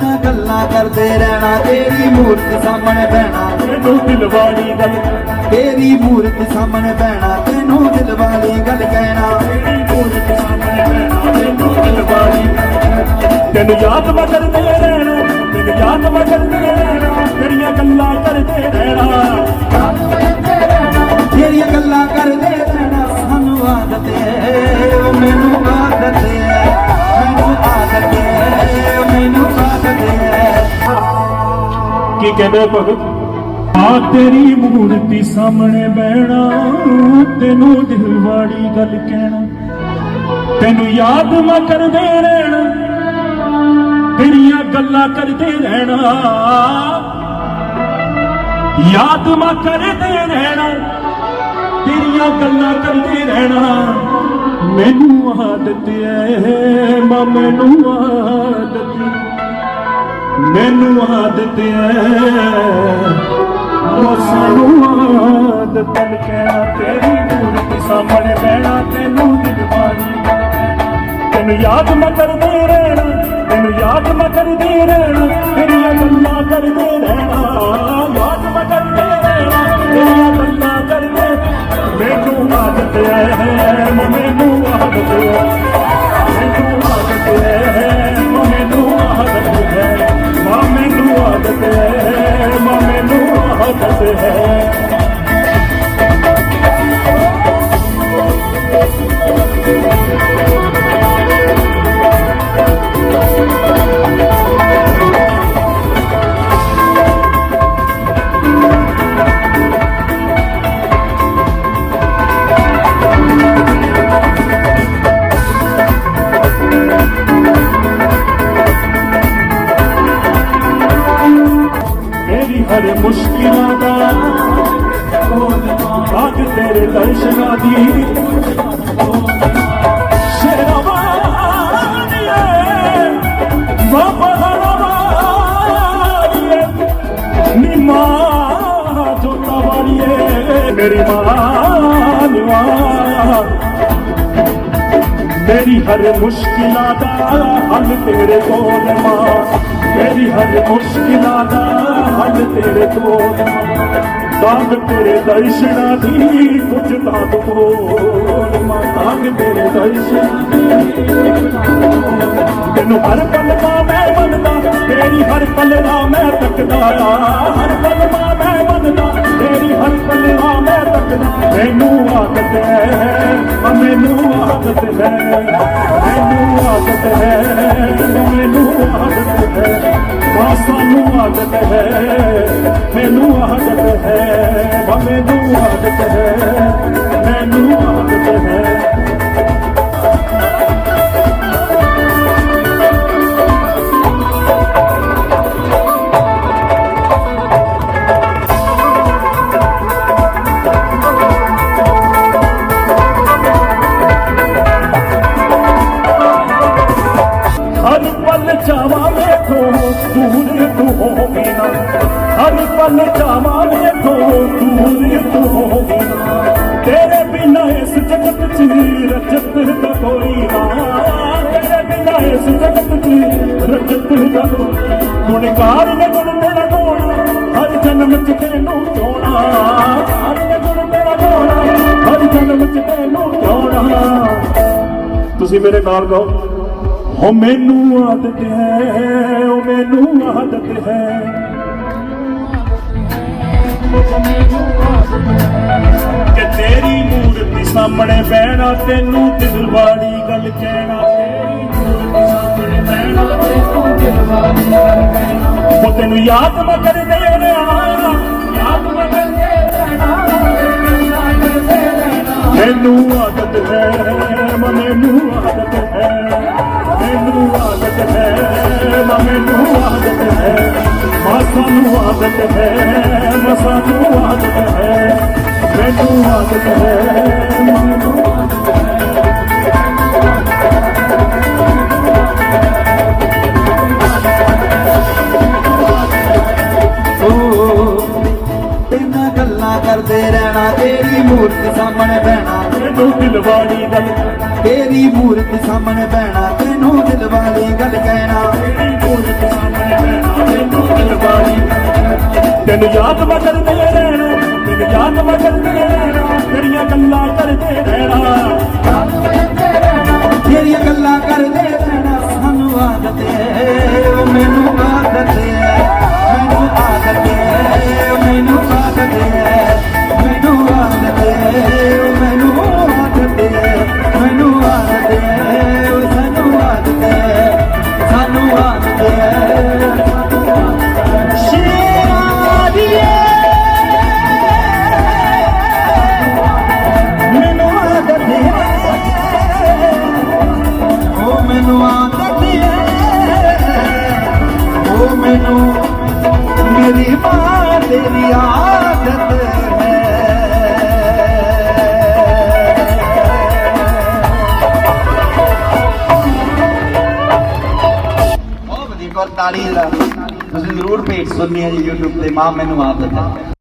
ਤੇਨਾਂ ਗੱਲਾਂ ਕਰਦੇ ਰਹਿਣਾ ਤੇਰੀ ਮੂਰਤ ਸਾਹਮਣੇ ਬਹਿਣਾ। ਤੈਨੂੰ ਦਿਲ ਵਾਲੀ ਗੱਲ ਤੇਰੀ ਮੂਰਤ ਸਾਹਮਣੇ ਬਹਿਣਾ ਤੈਨੂੰ ਦਿਲ ਵਾਲੀ ਗੱਲ ਕਹਿਣਾ। ਤੇਰੀ ਮੂਰਤ ਸਾਹਮਣੇ ਬਹਿਣਾ ਤੈਨੂੰ ਦਿਲ ਵਾਲੀ ਗੱਲ। ਤੈਨੂੰ ਯਾਦ ਮੈਂ ਕਰਦੇ ਰਹਿਣਾ ਤੈਨੂੰ ਯਾਦ ਮੈਂ ਕਰਦੇ ਰਹਿਣਾ ਤੇਰੀਆਂ ਗੱਲਾਂ ਕਰਦੇ ਰਹਿਣਾ। ਕੀ ਕਹਿੰਦੇ ਭਗਤ? ਆ ਤੇਰੀ ਮੂਰਤੀ ਸਾਹਮਣੇ ਬਹਿਣਾ, ਤੈਨੂੰ ਦਿਲ ਗੱਲ ਕਹਿਣਾ। ਤੈਨੂੰ ਯਾਦ ਮੈਂ ਕਰਦੇ ਰਹਿਣਾ, ਤੇਰੀਆਂ ਗੱਲਾਂ ਕਰਦੇ ਰਹਿਣਾ। ਯਾਦ ਮੈਂ ਕਰਦੇ ਰਹਿਣਾ, ਤੇਰੀਆਂ ਗੱਲਾਂ ਕਰਦੇ ਰਹਿਣਾ। ਮੈਨੂੰ ਆਦਤ ਐ, ਮਾਂ, ਮੈਨੂੰ ਆਦਤ ਮੈਨੂੰ ਆਦਤ ਐ ਸਾਨੂੰ ਆਦਤ ਕਹਿਣਾ ਤੇਰੀ ਮੂਰਤੀ ਸਾਹਮਣੇ ਬਹਿਣਾ ਤੈਨੂੰ ਦਿਲ ਤੈਨੂੰ ਯਾਦ ਮੈਂ ਕਰਦੇ ਰਹਿਣਾ, ਤੈਨੂੰ ਯਾਦ ਮੈਂ ਕਰਦੇ ਰਹਿਣਾ, ਤੇਰੀਆਂ ਗੱਲਾਂ ਕਰਦੇ ਰਹਿਣਾ। ਯਾਦ ਮੈਂ ਕਰਦੇ ਰਹਿਣਾ, ਤੇਰੀਆਂ ਗੱਲਾਂ ਕਰਦੇ ਮੈਨੂੰ ਆਦਤ ਐ ਆਦਤ ਹੈ ਅੱਜ ਤੇਰੇ ਦਰਸ਼ਨਾਂ ਦੀ ਮੇਰੀ ਮਾਂ ਨਿਵਾ ਮੇਰੀ ਹਰ ਮੁਸ਼ਕਿਲਾਂ ਦਾ ਹੱਲ ਤੇਰੇ ਕੋਲ ਮਾਂ ਮੇਰੀ ਹਰ ਮੁਸ਼ਕਿਲਾਂ ਦਾ ਹੱਲ ਤੇਰੇ ਕੋਲ ਤਾਂਗ ਤੇਰੇ ਦਰਸ਼ਨਾਂ ਦੀ ਕੁਝ ਤਾਂ ਕੋਲ ਮਾਂ ਤਾਂਗ ਤੇਰੇ ਦਰਸ਼ਨਾਂ ਦੀ ਤੈਨੂੰ ਹਰ ਪਲ ਮਾਂ ਮੈਂ ਮੰਨਦਾ, ਤੇਰੀ ਹਰ ਪਲ ਮਾਂ ਮੈਂ ਤੱਕਦਾ। ਹਰ ਪਲ ਮਾਂ ਮੈਂ ਮੰਨਦਾ, ਤੇਰੀ ਹਰ ਪਲ ਮਾਂ ਮੈਂ ਤੱਕਦਾ। ਮੈਨੂੰ ਆਦਤ ਹੈ ਮੈਨੂੰ ਆਦਤ ਹੈ। ਮੈਨੂੰ ਆਦਤ ਹੈ, ਮੈਨੂੰ ਆਦਤ ਹੈ। ਮਾਂ ਸਾਨੂੰ ਆਦਤ ਹੈ ਮੈਨੂੰ ਆਦਤ ਹੈ ਵਾ ਮੈਨੂੰ ਆਦਤ ਹੈ। ਦਾ ਕੋਈ ਤੇਰੇ ਬਿਨਾ ਇਸ ਜਗਤ 'ਚ ਰਜਤ ਦਾ ਗੁਣਕਾਰ ਨੇ ਗੁਣ ਤੇਰਾ ਗੋਣਾ ਹਰ ਜਨਮ 'ਚ ਤੈਨੂੰ ਚੋਣਾ ਹਰ ਨੇ ਗੁਣ ਤੇਰਾ ਗੋਣਾ ਹਰ ਜਨਮ 'ਚ ਤੈਨੂੰ ਚੋਣਾ ਤੁਸੀਂ ਮੇਰੇ ਨਾਲ ਗਾਓ ਹੋ ਮੈਨੂੰ ਆਦਤ ਹੈ ਉਹ ਮੈਨੂੰ ਆਦਤ ਹੈ। ਕਿ ਤੇਰੀ ਸਾਹਮਣੇ ਬਹਿਣਾ, ਤੈਨੂੰ ਦਿਲ ਵਾਲੀ ਗੱਲ ਕਹਿਣਾ। ਉਹ ਤੈਨੂੰ ਯਾਦ ਮੈਂ ਕਰਦੇ ਰਹਿਣਾ। ਯਾਦ ਮੈਂ ਕਰਦੇ ਰਹਿਣਾ ਮੈਨੂੰ ਆਦਤ ਹੈ ਮੈਨੂੰ ਆਦਤ ਹੈ। ਮੈਨੂੰ ਆਦਤ ਹੈ ਮੈਨੂੰ ਆਦਤ ਹੈ। ਮਾਂ, ਸਾਨੂੰ ਆਦਤ ਹੈ, ਮਾਂ, ਸਾਨੂੰ ਆਦਤ ਹੈ। ਕਰਦੇ ਰਹਿਣਾ ਤੇਰੀ ਮੂਰਤ ਸਾਹਮਣੇ ਬਹਿਣਾ, ਤੈਨੂੰ ਦਿਲ ਗੱਲ ਤੇਰੀ ਮੂਰਤ ਸਾਹਮਣੇ ਬਹਿਣਾ, ਤੈਨੂੰ ਦਿਲ ਗੱਲ ਕਹਿਣਾ। ਤੇਰੀ ਮੂਰਤ ਸਾਹਮਣੇ ਤੈਨੂੰ ਯਾਦ ਮਗਰਦੇ ਰਹਿਣਾ ਗੱਲਾਂ ਕਰਦੇ ਮੈਨੂੰ ਆਦਤ ਏ। ਉਹ ਮੈਨੂੰ ਮੇਰੀ ਮਾਂ ਤੇਰੀ ਆਦਤ ਹੈ ਬਹੁਤ ਵਧੀਆ ਕੋਲ ਤਾੜੀ ਦਾ। ਤੁਸੀਂ ਜ਼ਰੂਰ ਭੇਟ ਸੁਣਨੀ ਹੈ ਜੀ YouTube ਤੇ, ਮਾਂ ਮੈਨੂੰ ਆਦਤ ਹੈ